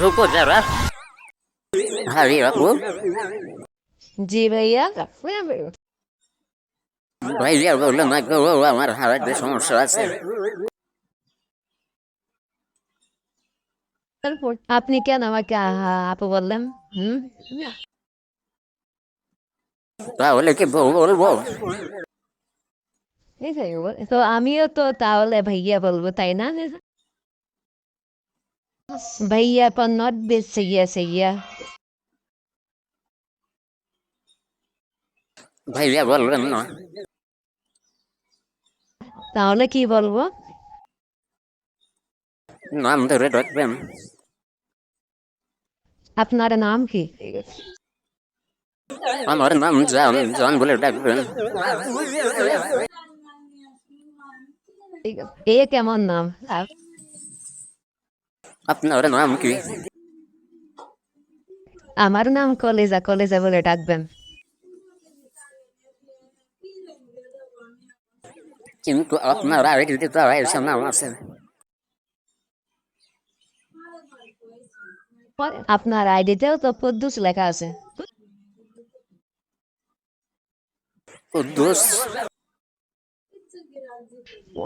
রুকো যারা আরে আপু জি ভাইয়া আপনি কেন আমাকে আপু বললেন হুম? তাহলে কি তো আমিও তো তাহলে ভাইয়া বলব তাই না? ভাইয়া পর নট বেশ সইয়া সইয়া ভাইয়া বলবেন না তাহলে কি বলব নাম ধরে রাখবেন আপনার নাম কি আমার নাম জান জান বলে ডাকবেন এ কেমন নাম আপ- আপনার নাম কি? আমার নাম কলেজা কলেজা বলে ডাকবেন। কিন্তু আপনার আইডিতে তো আইসা নাম আছে। আপনার আইডিতেও তো পদ্দুস লেখা আছে। কুদ্দুস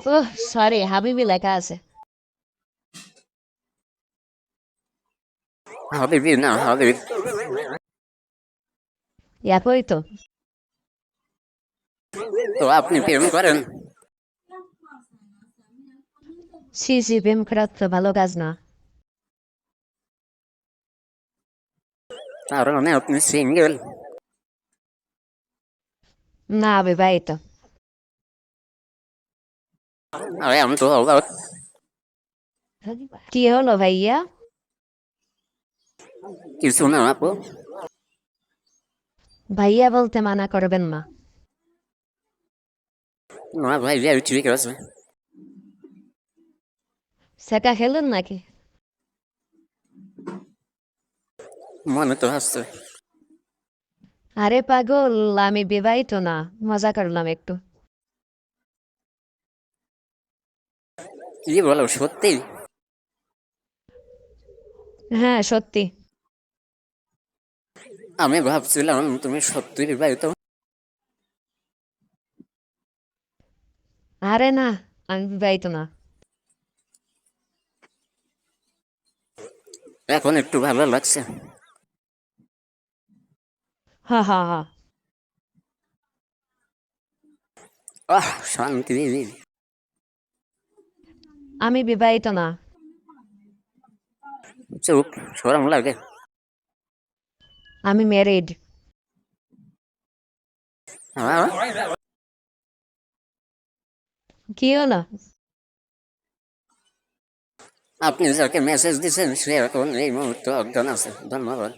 ও সরি হাবিবি লেখা আছে। হাবিবি না হাবিব ইয়াপই তো তো আপনি প্রেম করেন সি সি প্রেম করা তো ভালো কাজ না তার মানে আপনি সিঙ্গেল না বিবাহিত আরে আমি তো অবাক কি হলো ভাইয়া কিছু না আপু? ভাইয়া বলতে মানা করবেন না। না ভাইয়া ঠিক আছে সেটা খেলেন নাকি? মনে তো আসছে আরে পাগল আমি বিবাহিত না মজা করলাম একটু। কি বলো সত্যি? হ্যাঁ সত্যি। আমি ভাবছিলাম তুমি সত্যি বিবাহিত। আরে না আমি বিবাহিত না। এখন একটু ভালো লাগছে। হা হা হা। আহ শান্তি। আমি বিবাহিত না। চুপ সরম লাগে। আমি ম্যারিড কি হলো? আপনি যাকে মেসেজ দিচ্ছেন সে এখন এই মুহূর্তে অজ্ঞান আছে। ধন্যবাদ।